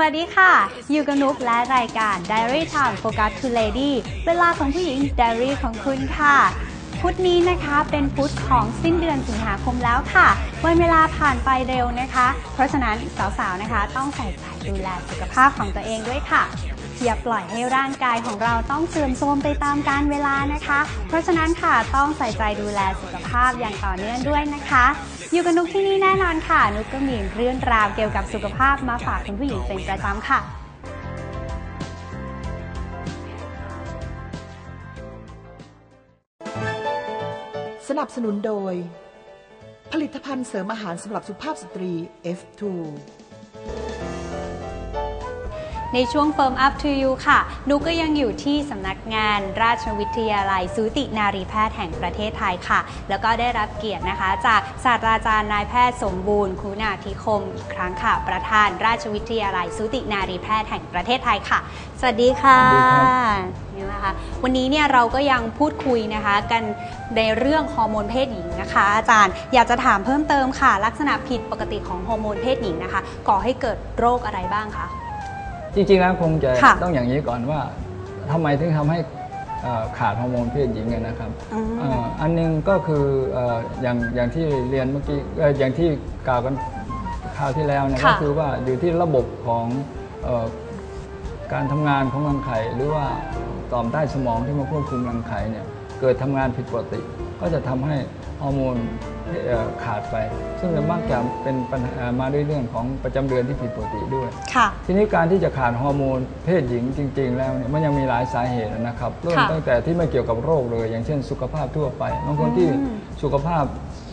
วัสดีค่ะ อยู่กับนุกและรายการ Diary Time Focus to Lady เวลาของผู้หญิง Diary ของคุณค่ะ พุธนี้นะคะเป็นพุธของสิ้นเดือนสิงหาคมแล้วค่ะ วันเวลาผ่านไปเร็วนะคะ เพราะฉะนั้นสาวๆนะคะ ต้องใส่ใจดูแลสุขภาพของตัวเองด้วยค่ะอย่าปล่อยให้ร่างกายของเราต้องเสื่อมโทรมไปตามกาลเวลานะคะ เพราะฉะนั้นค่ะต้องใส่ใจดูแลสุขภาพอย่างต่อเนื่องด้วยนะคะ อยู่กับนุกที่นี่แน่นอนค่ะ นุกก็มีเรื่องราวเกี่ยวกับสุขภาพมาฝากคุณผู้หญิงเป็นประจำค่ะสนับสนุนโดย ผลิตภัณฑ์เสริมอาหารสำหรับสุภาพสตรี F2 ในช่วง Firm Up to You ค่ะ นุกก็ยังอยู่ที่สำนักงานราชวิทยาลัยสูตินารีแพทย์แห่งประเทศไทยค่ะ แล้วก็ได้รับเกียรตินะคะ จากศาสตราจารย์นายแพทย์สมบูรณ์ คุณาธิคมอีกครั้งค่ะ ประธานราชวิทยาลัยสูตินารีแพทย์แห่งประเทศไทยค่ะ สวัสดีค่ะสวัสดีครับนี่นะคะวันนี้เนี่ยเราก็ยังพูดคุยนะคะกันในเรื่องฮอร์โมนเพศหญิงนะคะ อาจารย์อยากจะถามเพิ่มเติมค่ะ ลักษณะผิดปกติของฮอร์โมนเพศหญิงนะคะ ก่อให้เกิดโรคอะไรบ้างคะ จริงๆแล้วคงจะค่ะต้องอย่างนี้ก่อนว่าทำไมถึงทำให้เอ่อขาดฮอร์โมนเพศหญิงเนี่ยนะครับอืม เอ่ออันหนึงก็คือเอ่ออย่างอย่างที่เรียนเมื่อกี้เอ่ออย่างที่กล่าวกันคราวที่แล้วเนะค่ะก็คือว่าอยู่ที่ระบบของเอ่อการทำงานของรังไข่หรือว่าต่อมใต้สมองที่มาควบคุมรังไข่เนี่ยเกิดทำงานผิดปกติ ก็จะทำให้ฮอร์โมนเอ่อ ขาดไป ซึ่งจะมักจะเป็นปัญหามาด้วยเรื่องของประจำเดือนที่ผิดปกติด้วยค่ะทีนี้การที่จะขาดฮอร์โมนเพศหญิงจริง ๆ แล้วเนี่ยมันยังมีหลายสาเหตุนะครับเริ่มค่ะตั้งแต่ที่ไม่เกี่ยวกับโรคเลย อย่างเช่น สุขภาพทั่วไปบางคนที่อืมสุขภาพ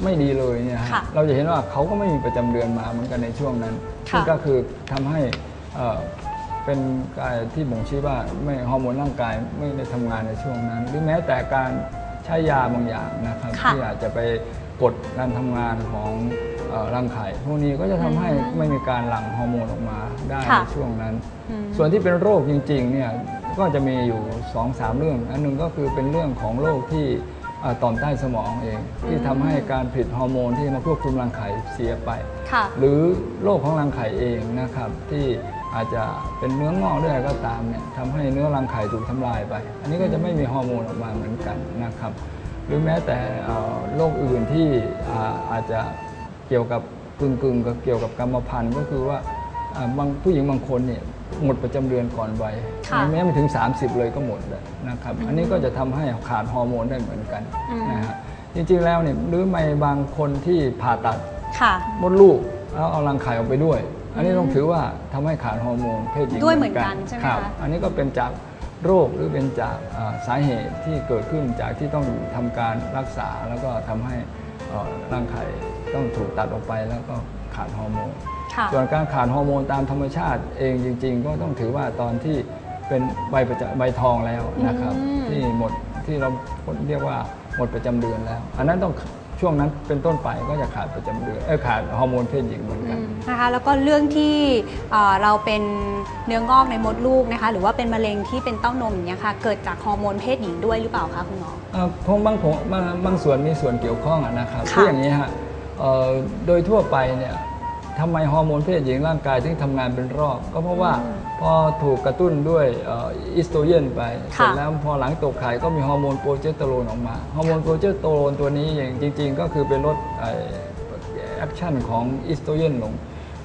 ไม่ดีเลยเนี่ยฮะค่ะเราจะเห็นว่าเขาก็ไม่มีประจำเดือนมาเหมือนกันในช่วงนั้นค่ะซึ่งก็คือทำให้เอ่อเป็นการที่บ่งชี้ว่าไม่ฮอร์โมนร่างกายไม่ได้ทำงานในช่วงนั้น หรือแม้แต่การใช้ยาบางอย่างนะครับค่ะที่อาจจะไป กดการทำงานของเอ่อรังไข่พวกนี้ก็จะทำให้อืมไม่มีการหลั่งฮอร์โมนออกมาได้ค่ะในช่วงนั้น อืม ส่วนที่เป็นโรคจริงๆเนี่ยก็จะมีอยู่2อสามเรื่อง อันหนึงก็คือเป็นเรื่องของโรคที่เอ่อต่อมใต้สมองเอง ที่ทำให้การผลิตฮอร์โมนที่มาควบคุมรังไข่เสียไป ค่ะ หรือโรคของรังไข่เองนะครับที่อาจจะเป็นเนื้องอกด้วยอะไรก็ตามเนี่ยทำให้เนื้อรังไข่ถูกทำลายไป อันนี้ก็จะไม่มีฮอร์โมนออกมาเหมือนกันนะครับ หรือแม้แต่เอ่อโรคอื่นที่อ่าอาจจะเกี่ยวกับกึ่งกึ่งๆกับเกี่ยวกับกรรมพันธุ์ก็คือว่าอ่าบางผู้หญิงบางคนเนี่ยหมดประจำเดือนก่อนวัยค่ะแม้ไม่ถึง 30 เลยก็หมดเลยนะครับ อันนี้ก็จะทำให้ขาดฮอร์โมนได้เหมือนกันอืมนะฮะจริงๆแล้วเนี่ยหรือไม่บางคนที่ผ่าตัดค่ะมดลูกแล้วเอารังไข่ออกไปด้วย อันนี้ต้องถือว่าทำให้ขาดฮอร์โมนเพศหญิงด้วยเหมือนกันใช่ไหมรับคะอันนี้ก็เป็นจาก โรคหรือเป็นจากอ่าสาเหตุที่เกิดขึ้นจากที่ต้องทำการรักษา แล้วก็ทำให้เอ่อรังไข่ต้องถูกตัดออกไปแล้วก็ขาดฮอร์โมนค่ะส่วนการขาดฮอร์โมนตามธรรมชาติเองจริง ๆ ก็ต้องถือว่าตอนที่เป็นใบประจำใบทองแล้วนะครับอืมที่หมดที่เราเรียกว่าหมดประจำเดือนแล้ว อันนั้นต้อง ช่วงนั้นเป็นต้นไปก็จะขาดประจำเดือนเออขาดฮอร์โมนเพศหญิงเหมือนกัน นะคะ แล้วก็เรื่องที่เอ่อเราเป็นเนื้องอกในมดลูกนะคะ หรือว่าเป็นมะเร็งที่เป็นเต้านมอย่างเงี้ยค่ะ เกิดจากฮอร์โมนเพศหญิงด้วยหรือเปล่าคะคุณหมอ เอ่อคงบางผมบางบางส่วนมีส่วนเกี่ยวข้องอะนะครับค่ะ คืออย่างนี้ฮะเอ่อโดยทั่วไปเนี่ย ทำไมฮอร์โมนเพศหญิงร่างกายถึงทำงานเป็นรอบ ก็เพราะว่าพอถูกกระตุ้นด้วยเอ่ออิสโตรเจนไป เสร็จแล้วพอหลังตกไข่ก็มีฮอร์โมนโปรเจสเตอโรนออกมา ฮอร์โมนโปรเจสเตอโรนตัวนี้เองจริง ๆ ก็คือเป็นลดแอคชั่นของอิสโตรเจนลง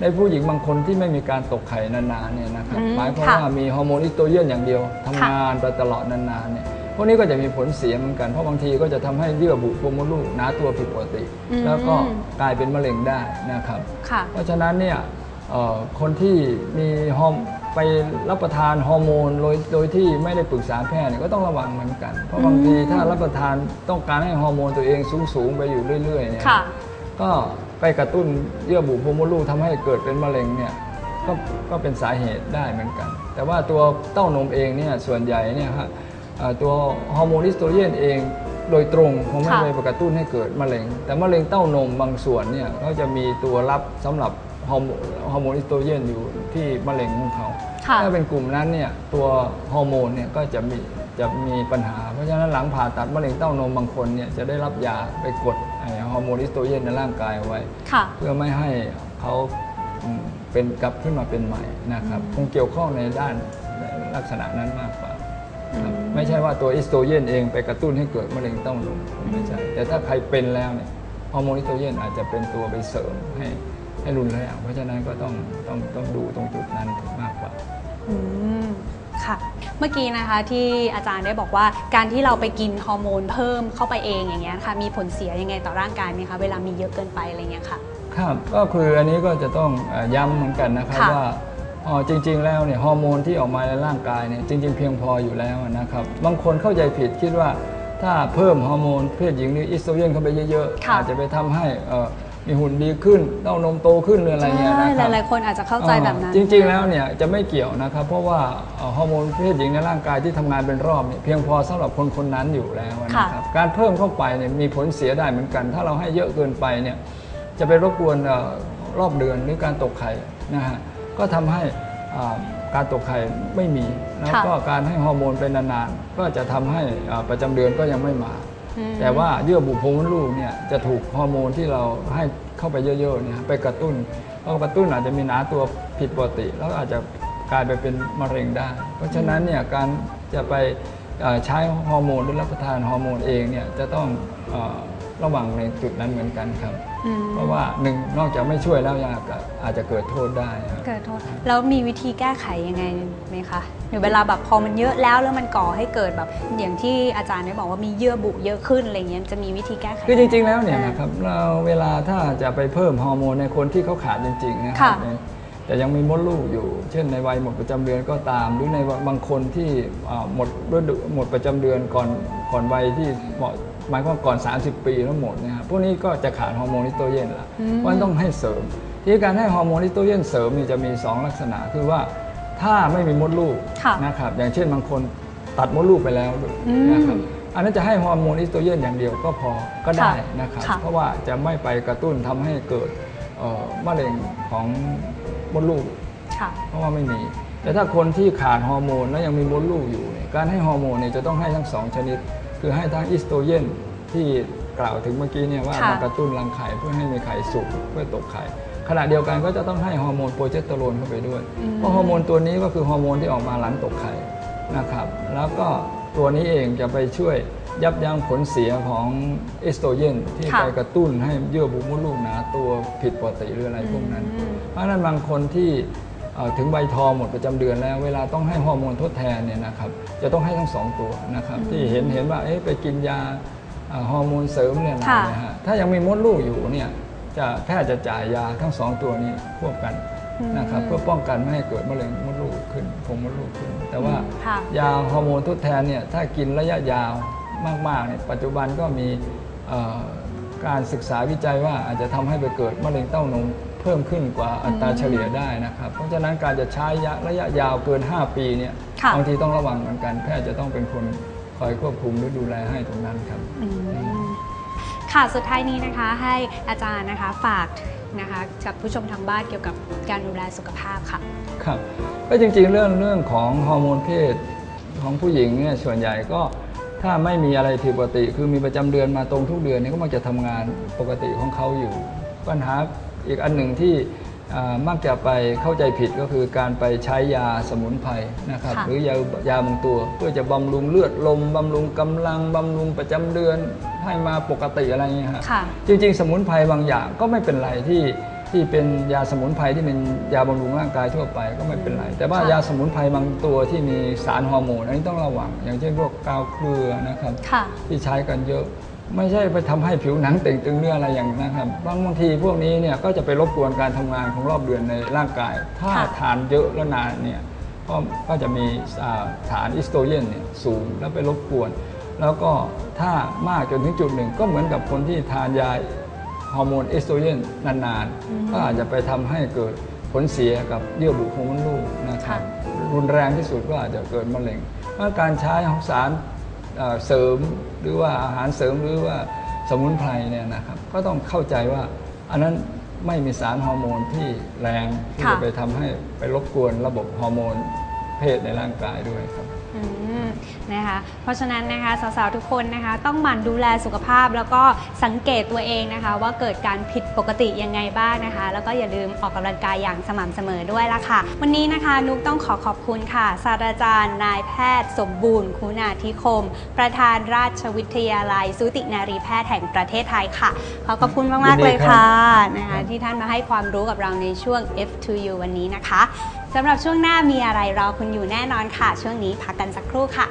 ในผู้หญิงบางคนที่ไม่มีการตกไข่นานๆเนี่ยนะครับอืมหมายความค่ะว่ามีฮอร์โมนอิสโตรเจนอย่างเดียวทำค่ะงานไปตลอดนานๆเนี่ย พวกนี้ก็จะมีผลเสียเหมือนกัน เพราะบางทีก็จะทำให้เยื่อบุโพรงมดลูกหนาตัวผิดปกติอืมแล้วก็กลายเป็นมะเร็งได้นะครับค่ะเพราะฉะนั้นเนี่ยเอ่อคนที่มีฮอร์โมไปรับประทานฮอร์โมนโดยโดยที่ไม่ได้ปรึกษาแพทย์เนี่ยก็ต้องระวังเหมือนกัน เพราะบางทีถ้ารับประทานต้องการให้ฮอร์โมนตัวเองสูงๆไปอยู่เรื่อยๆเนี่ยค่ะก็ไปกระตุ้นเยื่อบุโพรงมดลูกทำให้เกิดเป็นมะเร็งเนี่ยก็ก็เป็นสาเหตุได้เหมือนกัน แต่ว่าตัวเต้านมเองเนี่ยส่วนใหญ่เนี่ยฮะอ่า ตัวฮอร์โมนอิสโตรเจนเองโดยตรงคงไม่ไปกระตุ้นให้เกิดมะเร็ง แต่มะเร็งเต้านมบางส่วนเนี่ยเขาจะมีตัวรับสำหรับฮอร์โมนอิสโตรเจนอยู่ที่มะเร็งของเขา ถ้าเป็นกลุ่มนั้นเนี่ยตัวฮอร์โมนเนี่ยก็จะมีจะมีปัญหา เพราะฉะนั้นหลังผ่าตัดมะเร็งเต้านมบางคนเนี่ยจะได้รับยาไปกดฮอร์โมนอิสโตรเจนในร่างกายเอาไว้ เพื่อไม่ให้เขาเป็นกลับขึ้นมาเป็นใหม่นะครับ คงเกี่ยวข้องในด้านลักษณะนั้นมากกว่า ครับไม่ใช่ว่าตัวอิสโตรเจนเองไปกระตุ้นให้เกิดมะเร็งเต้านมไม่ใช่ แต่ถ้าใครเป็นแล้วเนี่ยฮอร์โมนอิสโตรเจนอาจจะเป็นตัวไปเสริมให้ให้รุนแรงเพราะฉะนั้นก็ต้องต้องต้องดูตรงจุดนั้นมากกว่าอืมค่ะ เมื่อกี้นะคะที่อาจารย์ได้บอกว่าการที่เราไปกินฮอร์โมนเพิ่มเข้าไปเองอย่างเงี้ยค่ะมีผลเสียยังไงต่อร่างกายไหมคะเวลามีเยอะเกินไปอะไรเงี้ยค่ะ ครับก็คืออันนี้ก็จะต้องเอ่อย้ำเหมือนกันนะครับค่ะว่า อ๋อจริง ๆ แล้วเนี่ยฮอร์โมนที่ออกมาในร่างกายเนี่ยจริง ๆ เพียงพออยู่แล้วนะครับบางคนเข้าใจผิดคิดว่าถ้าเพิ่มฮอร์โมนเพศหญิงหรืออิสโตรเจนเข้าไปเยอะๆ ค่ะ อาจจะไปทำให้เอ่อมีหุ่นดีขึ้นเต้านมโตขึ้นหรืออะไรเงี้ยใช่นะครับหลายๆคนอาจจะเข้าใจแบบนั้น จริงๆ แล้วเนี่ยจะไม่เกี่ยวนะครับ เพราะว่าเอ่อฮอร์โมนเพศหญิงในร่างกายที่ทำงานเป็นรอบเนี่ยเพียงพอสำหรับคนคนนั้นอยู่แล้วนะครับการเพิ่มเข้าไปเนี่ยมีผลเสียได้เหมือนกัน ถ้าเราให้เยอะเกินไปเนี่ยจะไปรบกวนเอ่อรอบเดือนหรือการตกไข่นะฮะ ก็ทำให้อ่าการตกไข่ไม่มี แล้วก็การให้ฮอร์โมนเป็นนานๆ ก็จะทำให้อ่าประจำเดือนก็ยังไม่มาอืมแต่ว่าเยื่อบุโพรงมดลูกเนี่ยจะถูกฮอร์โมนที่เราให้เข้าไปเยอะๆเนี่ยไปกระตุ้นพอกระตุ้นอาจจะมีหนาตัวผิดปกติ แล้วอาจจะกลายไปเป็นมะเร็งได้ เพราะฉะนั้นเนี่ยการจะไปเอ่อใช้ฮอร์โมนหรือรับประทานฮอร์โมนเองเนี่ยจะต้องเอ่อระวังในจุดนั้นเหมือนกันครับอืม เพราะว่าหนึ่งนอกจากไม่ช่วยแล้วยังอาจจะเกิดโทษได้ครับเกิดโทษแล้วมีวิธีแก้ไขยังไงไหมคะหรือเวลาแบบพอมันเยอะแล้วแล้วมันก่อให้เกิดแบบอย่างที่อาจารย์ได้บอกว่ามีเยื่อบุเยอะขึ้นอะไรเงี้ยจะมีวิธีแก้ไขคือจริง ๆ แล้วเนี่ยอ่านะครับเราเวลาถ้าจะไปเพิ่มฮอร์โมนในคนที่เขาขาดจริงๆนะครัค่ะบแต่ยังมีมดลูกอยู่ เช่นในวัยหมดประจำเดือนก็ตาม หรือในบางคนที่อ่าหมดฤดูหมดประจำเดือนก่อนก่อนวัยที่เหมาะ หมายความว่าก่อน 30 ปีแล้วหมดนะครับพวกนี้ก็จะขาดฮอร์โมนอิสโตรเจนละเพราะฉะนั้นต้องให้เสริม ที่การให้ฮอร์โมนอิสโตรเจนเสริมนี่จะมี 2 ลักษณะคือว่าถ้าไม่มีมดลูกค่ะนะครับอย่างเช่นบางคนตัดมดลูกไปแล้วนะครับอันนั้นจะให้ฮอร์โมนอิสโตรเจนอย่างเดียวก็พอก็ได้ค่ะนะครับค่ะเพราะว่าจะไม่ไปกระตุ้นทำให้เกิดเอ่อมะเร็งของมดลูกค่ะเพราะว่าไม่มี แต่ถ้าคนที่ขาดฮอร์โมนแล้วยังมีมดลูกอยู่เนี่ยการให้ฮอร์โมนเนี่ยจะต้องให้ทั้งสองชนิด คือให้ทั้งอิสโตรเจนที่กล่าวถึงเมื่อกี้เนี่ยว่าค่ะมากระตุ้นรังไข่เพื่อให้มีไข่สุกเพื่อตกไข่ขณะเดียวกันก็จะต้องให้ฮอร์โมนโปรเจสเตอโรนเข้าไปด้วย เพราะฮอร์โมนตัวนี้ก็คือฮอร์โมนที่ออกมาหลังตกไข่นะครับ แล้วก็ตัวนี้เองจะไปช่วยยับยั้งผลเสียของเอสโตรเจนที่ค่ะไปกระตุ้นให้เยื่อบุมดลูกหนาตัวผิดปกติหรืออะไรพวกนั้น เพราะฉะนั้นบางคนที่เอ่อ ถึงใบทองหมดประจำเดือนแล้ว เวลาต้องให้ฮอร์โมนทดแทนเนี่ยนะครับจะต้องให้ทั้งสองตัวนะครับที่เห็นเห็นว่าเอ๊ะไปกินยาเอ่อฮอร์โมนเสริมเนี่ยนะค่ะนะฮะถ้ายังมีมดลูกอยู่เนี่ยจะแพทย์จะจ่ายยาทั้งสองตัวนี้ควบกันนะครับเพื่อป้องกันไม่ให้เกิดมะเร็งมดลูกขึ้นผงมดลูกขึ้น แต่ว่าค่ะยาฮอร์โมนทดแทนเนี่ยถ้ากินระยะยาวมากๆเนี่ยปัจจุบันก็มีเอ่อการศึกษาวิจัยว่าอาจจะทำให้ไปเกิดมะเร็งเต้านม เพิ่มขึ้นกว่าอัตราเฉลี่ยได้นะครับ เพราะฉะนั้นการจะใช้ยาระยะยาวเกิน 5 ปีเนี่ยค่ะบางทีต้องระวังเหมือนกันแพทย์จะต้องเป็นคนคอยควบคุมหรือดูแลให้ตรงนั้นครับอืมค่ะสุดท้ายนี้นะคะให้อาจารย์นะคะฝากนะคะกับผู้ชมทางบ้านเกี่ยวกับการดูแลสุขภาพค่ะครับก็จริงๆเรื่องเรื่องของฮอร์โมนเพศของผู้หญิงเนี่ยส่วนใหญ่ก็ถ้าไม่มีอะไรผิดปกติ คือมีประจำเดือนมาตรงทุกเดือนเนี่ยก็มักจะทำงานปกติของเขาอยู่ ปัญหา อีกอันหนึ่งที่อ่ามักจะไปเข้าใจผิดก็คือการไปใช้ยาสมุนไพรนะครับค่ะหรือยายาบางตัว เพื่อจะบำรุงเลือดลมบำรุงกำลังบำรุงประจำเดือนให้มาปกติอะไรอย่างเงี้ยฮะค่ะจริง ๆ สมุนไพรบางอย่างก็ไม่เป็นไรที่ที่เป็นยาสมุนไพรที่เป็นยาบำรุงร่างกายทั่วไปก็ไม่เป็นไร แต่ว่าค่ะยาสมุนไพรบางตัวที่มีสารฮอร์โมนอันนี้ต้องระวัง อย่างเช่นพวกกาวเครือนะครับค่ะที่ใช้กันเยอะ ไม่ใช่ไปทำให้ผิวหนังเต่งตึงเนื้ออะไรอย่างนั้นนะครับบางบางทีพวกนี้เนี่ยก็จะไปรบกวนการทำงานของรอบเดือนในร่างกาย ถ้าค่ะทานเยอะแล้วนานเนี่ยก็ก็จะมีอ่าสารอิสโตรเจนเนี่ยสูงแล้วไปรบกวน แล้วก็ถ้ามากจนถึงจุดหนึ่ง ก็เหมือนกับคนที่ทานยาฮอร์โมนเอสโตรเจนนานๆ ก็อาจจะไปทำให้เกิดผลเสียกับเยื่อบุโพรงมดลูกนะครับรุนแรงที่สุดก็อาจจะเกิดมะเร็งเพราะการใช้ของสาร เอ่อเสริมหรือว่าอาหารเสริมหรือว่าสมุนไพรเนี่ยนะครับก็ต้องเข้าใจว่าอันนั้นไม่มีสารฮอร์โมนที่แรงที่ค่ะจะไปทำให้ไปรบกวนระบบฮอร์โมนเพศในร่างกายด้วยครับอืม นะคะ เพราะฉะนั้นนะคะสาวๆทุกคนนะคะ ต้องหมั่นดูแลสุขภาพแล้วก็สังเกตตัวเองนะคะ ว่าเกิดการผิดปกติยังไงบ้างนะคะ แล้วก็อย่าลืมออกกำลังกายอย่างสม่ำเสมอด้วยละค่ะ วันนี้นะคะนุกต้องขอขอบคุณค่ะศาสตราจารย์ นายแพทย์ สมบูรณ์ คุณาธิคม ประธานราชวิทยาลัยสูตินารีแพทย์แห่งประเทศไทยค่ะ ขอขอบคุณมากๆยินดีเลยครับค่ะนะคะที่ท่านมาให้ความรู้กับเราในช่วง F2U วันนี้นะคะ สำหรับช่วงหน้ามีอะไรรอคุณอยู่แน่นอนค่ะ ช่วงนี้พักกันสักครู่ค่ะ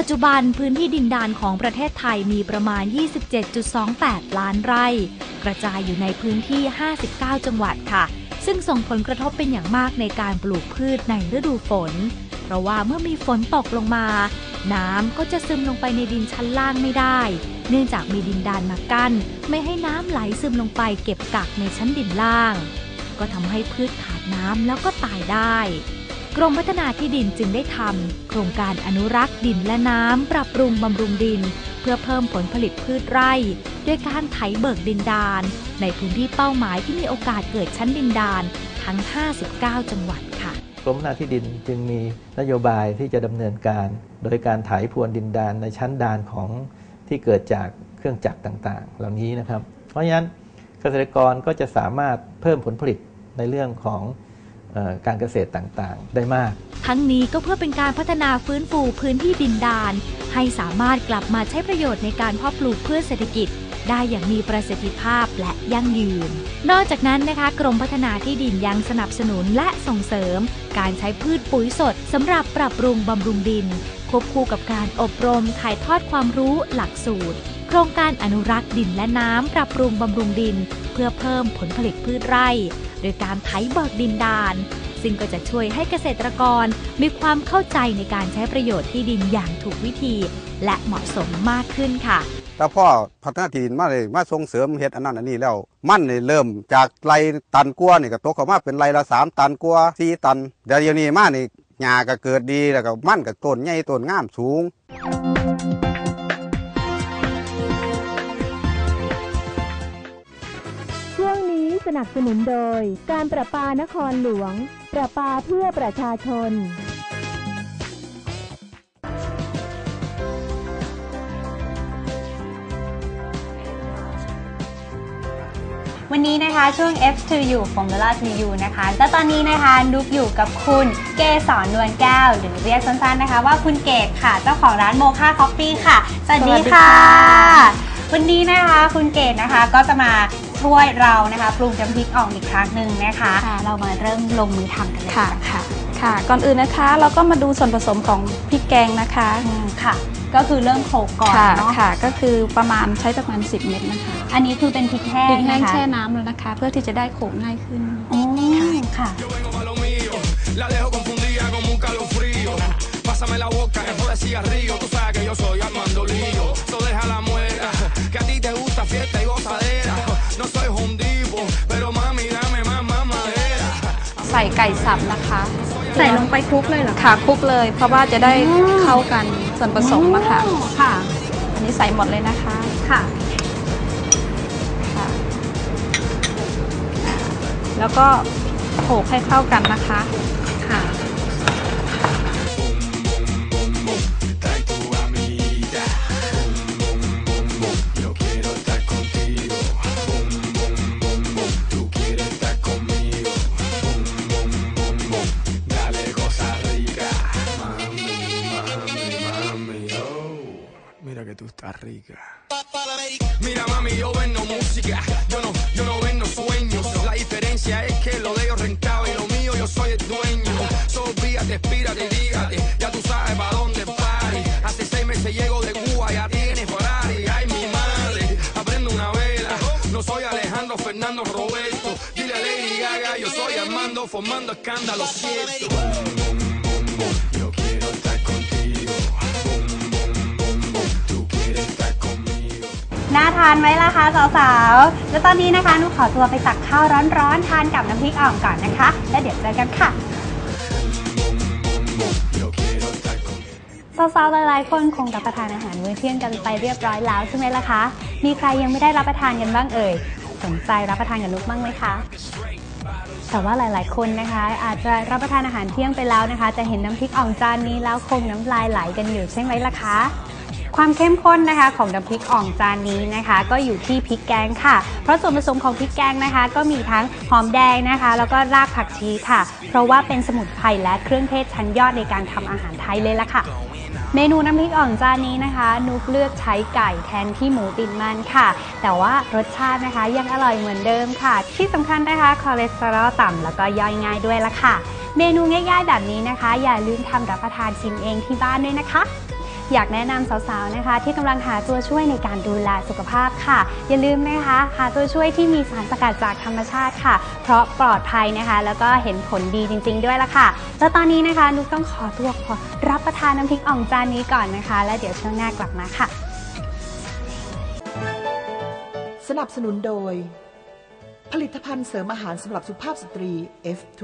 ปัจจุบันพื้นที่ดินดานของประเทศไทยมีประมาณ 27.28 ล้านไร่ กระจายอยู่ในพื้นที่ 59 จังหวัดค่ะ ซึ่งส่งผลกระทบเป็นอย่างมากในการปลูกพืชในฤดูฝน เพราะว่าเมื่อมีฝนตกลงมา น้ำก็จะซึมลงไปในดินชั้นล่างไม่ได้ เนื่องจากมีดินดานมากั้น ไม่ให้น้ำไหลซึมลงไปเก็บกักในชั้นดินล่าง ก็ทำให้พืชขาดน้ำแล้วก็ตายได้ กรมพัฒนาที่ดินจึงได้ทำโครงการอนุรักษ์ดินและน้ำปรับปรุงบำรุงดิน เพื่อเพิ่มผลผลิตพืชไร่ ด้วยการไถเบิกดินดาน ในพื้นที่เป้าหมายที่มีโอกาสเกิดชั้นดินดานทั้ง 59 จังหวัดค่ะกรมพัฒนาที่ดินจึงมีนโยบายที่จะดำเนินการ โดยการไถพรวนดินดานในชั้นดานของที่เกิดจากเครื่องจักรต่างๆ เหล่านี้นะครับ เพราะฉะนั้นเกษตรกรก็จะสามารถเพิ่มผลผลิตในเรื่องของ การเกษตรต่างๆ ได้มาก ทั้งนี้ก็เพื่อเป็นการพัฒนาฟื้นฟูพื้นที่ดินดาน ให้สามารถกลับมาใช้ประโยชน์ในการเพาะปลูกพืชเศรษฐกิจ ได้อย่างมีประสิทธิภาพและยั่งยืน นอกจากนั้นนะคะ กรมพัฒนาที่ดินยังสนับสนุนและส่งเสริม การใช้พืชปุ๋ยสดสำหรับปรับปรุงบำรุงดิน ควบคู่กับการอบรมถ่ายทอดความรู้หลักสูตร โครงการอนุรักษ์ดินและน้ำปรับปรุงบำรุงดิน เพื่อเพิ่มผลผลิตพืชไร่ ดยการไถเบิกดินดาน ซึ่งก็จะช่วยให้เกษตรกรมีความเข้าใจในการใช้ประโยชน์ที่ดินอย่างถูกวิธี และเหมาะสมมากขึ้นค่ะแต่พ่อพัฒนาที่ดินมาเลยมาส่งเสริมเฮ็ดอันนั้นอันนี้แล้ว มันนี่เริ่มจากไรตันกลัวานี่ก็ตกเข้ามาเป็นไรละสามตันกลัวสี่ตันเดี๋ยวเดี๋ยวนี้มานี่หญ้าก็เกิดดีแล้วก็มันก็ต้นใหญ่ต้นงามสูง สนับสนุนโดย การประปานครหลวง ประปาเพื่อประชาชน วันนี้นะคะช่วง F2U Formula to You นะคะ และตอนนี้นะคะนุกอยู่กับคุณเกสรนวลแก้ว หรือเรียกสั้นๆนะคะ ว่าคุณเกดค่ะ เจ้าของร้านโมคาคอฟฟี่ค่ะ สวัสดีค่ะวันนี้นะคะคุณเกดนะคะก็จะมา ช่วยเรานะคะปรุงจำพริกอ่องอีกครั้งหนึ่งนะคะ ค่ะเรามาเริ่มลงมือทำกันเลยค่ะดีกว่าค่ะ ค่ะ ก่อนอื่นนะคะ เราก็มาดูส่วนผสมของพริกแกงนะคะอืมค่ะ ก็คือเริ่มโขลกก่อนค่ะเนาะค่ะ ก็คือประมาณใช้ประมาณ 10 เม็ดนะคะอันนี้คือเป็นพริกแห้พงริกแห้งนะคะแช่น้ำแล้วนะคะ เพื่อที่จะได้โขลกง่ายขึ้นอ๋อค่ะ La dejo confundida como un calofrío. Pásame la boca, eso de cigarrillo. Tú sabes que yo soy Armando Lío. So deja la muela, que a ti te gusta fiesta y gozadera. ไก่สับนะคะ ใส่ลงไปคลุกเลยเหรอคะค่ะคลุกเลย เพราะว่าจะได้เข้ากันส่วนผสมอะค่ะ อ๋อค่ะ อันนี้ใส่หมดเลยนะคะค่ะ ค่ะแล้วก็โขลกให้เข้ากันนะคะ que tú estás rica. Mira mami, yo vendo música, yo no, yo no vendo sueños. La diferencia es que lo de ellos rentable y lo mío yo soy el dueño. So olvídate, espírate y dígate, ya tú sabes para dónde pari. Hace seis meses llego de Cuba, ya tienes Ferrari. Ay mi madre, aprendo una vela. No soy Alejandro Fernando Roberto. Dile a Lady Gaga, yo soy Armando formando escándalo. น่าทานไหมล่ะคะสาวๆ แล้วตอนนี้นะคะนุขอตัวไปตักข้าวร้อนๆ ทานกับน้ำพริกอ่องก่อนนะคะ แล้วเดี๋ยวเจอกันค่ะสาวๆหลายๆคนคงรับประทานอาหารมื้อเที่ยงกันไปเรียบร้อยแล้วใช่ไหมล่ะคะ มีใครยังไม่ได้รับประทานกันบ้างเอ่ย สนใจรับประทานกับนุกบ้างไหมคะแต่ว่าหลายๆ คนนะคะ อาจจะรับประทานอาหารเที่ยงไปแล้วนะคะ จะเห็นน้ำพริกอ่องจานนี้แล้วคงน้ำลายไหลกันอยู่ใช่ไหมล่ะคะ ความเข้มข้นนะคะของน้ำพริกอ่องจานนี้นะคะ ก็อยู่ที่พริกแกงค่ะ เพราะส่วนผสมของพริกแกงนะคะ ก็มีทั้งหอมแดงนะคะ แล้วก็รากผักชีค่ะ เพราะว่าเป็นสมุนไพรและเครื่องเทศชั้นยอดในการทำอาหารไทยเลยล่ะค่ะ เมนูน้ำพริกอ่องจานนี้นะคะ นุกเลือกใช้ไก่แทนที่หมูติดมันค่ะ แต่ว่ารสชาตินะคะยังอร่อยเหมือนเดิมค่ะ ที่สำคัญนะคะคอเลสเตอรอลต่ำแล้วก็ย่อยง่ายด้วยละค่ะ เมนูง่ายๆแบบนี้นะคะ อย่าลืมทำรับประทานชิมเองที่บ้านด้วยนะคะ อยากแนะนำสาวๆนะคะ ที่กำลังหาตัวช่วยในการดูแลสุขภาพค่ะ อย่าลืมนะคะหาตัวช่วยที่มีสารสกัดจากธรรมชาติค่ะ เพราะปลอดภัยนะคะ แล้วก็เห็นผลดีจริง ๆ ด้วยละค่ะ แล้วตอนนี้นะคะนุกต้องขอตัวขอรับประทานน้ำพริกอ่องจานนี้ก่อนนะคะ แล้วเดี๋ยวช่วงหน้ากลับมาค่ะ สนับสนุนโดย ผลิตภัณฑ์เสริมอาหารสำหรับสุภาพสตรี F2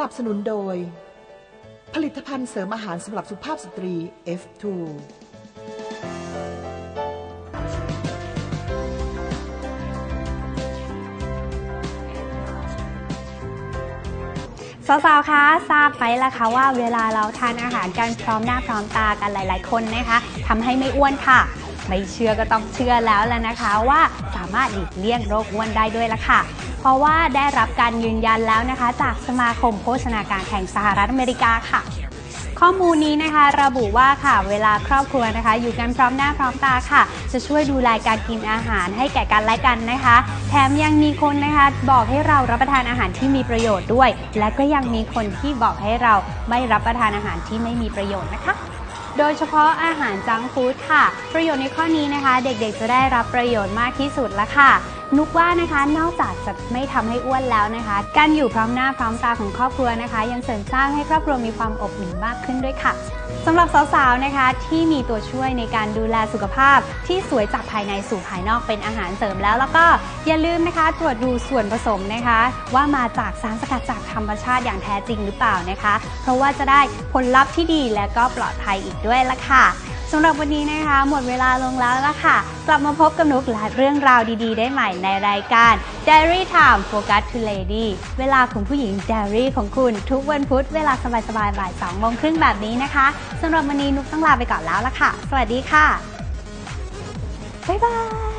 นับสนุนโดย ผลิตภัณฑ์เสริมอาหารสำหรับสุภาพสตรี F2 สาวๆ คะ ทราบไหมล่ะคะว่าเวลาเราทานอาหารกันพร้อมหน้าพร้อมตากันหลาย ๆ คนนะคะทำให้ไม่อ้วนค่ะ ไม่เชื่อก็ต้องเชื่อแล้วแหละนะคะว่าสามารถหลีกเลี่ยงโรคอ้วนได้ด้วยละค่ะ เพราะว่าได้รับการยืนยันแล้วนะคะ จากสมาคมโภชนาการแห่งสหรัฐอเมริกาค่ะข้อมูลนี้นะคะระบุว่าค่ะเวลาครอบครัวนะคะ อยู่กันพร้อมหน้าพร้อมตาค่ะ จะช่วยดูแลการกินอาหารให้แก่กันและกันนะคะ แถมยังมีคนนะคะ บอกให้เรารับประทานอาหารที่มีประโยชน์ด้วย และก็ยังมีคนที่บอกให้เราไม่รับประทานอาหารที่ไม่มีประโยชน์นะคะ โดยเฉพาะอาหารจังฟู้ดค่ะ ประโยชน์ในข้อนี้นะคะ เด็กๆจะได้รับประโยชน์มากที่สุดละค่ะ นุกว่านะคะ นอกจากจะไม่ทำให้อ้วนแล้วนะคะ การอยู่พร้อมหน้าพร้อมตาของครอบครัวนะคะ ยังเสริมสร้างให้ครอบครัวมีความอบอุ่นมากขึ้นด้วยค่ะ สำหรับสาวๆ นะคะที่มีตัวช่วยในการดูแลสุขภาพที่สวยจากภายในสู่ภายนอกเป็นอาหารเสริมแล้ว แล้วก็อย่าลืมนะคะ ตรวจดูส่วนผสมนะคะ ว่ามาจากสารสกัดจากธรรมชาติอย่างแท้จริงหรือเปล่านะคะ เพราะว่าจะได้ผลลัพธ์ที่ดีและก็ปลอดภัยอีกด้วยละค่ะ สำหรับวันนี้นะคะ หมดเวลาลงแล้วละค่ะ กลับมาพบกับนุกและเรื่องราวดีๆ ได้ใหม่ในรายการ Diary Time Focus to Lady เวลาของผู้หญิง Diary ของคุณ ทุกวันพุธเวลาสบายๆบ่าย2โมงครึ่งแบบนี้นะคะสำหรับวันนี้นุกต้องลาไปก่อนแล้วละค่ะ สวัสดีค่ะบ๊ายบาย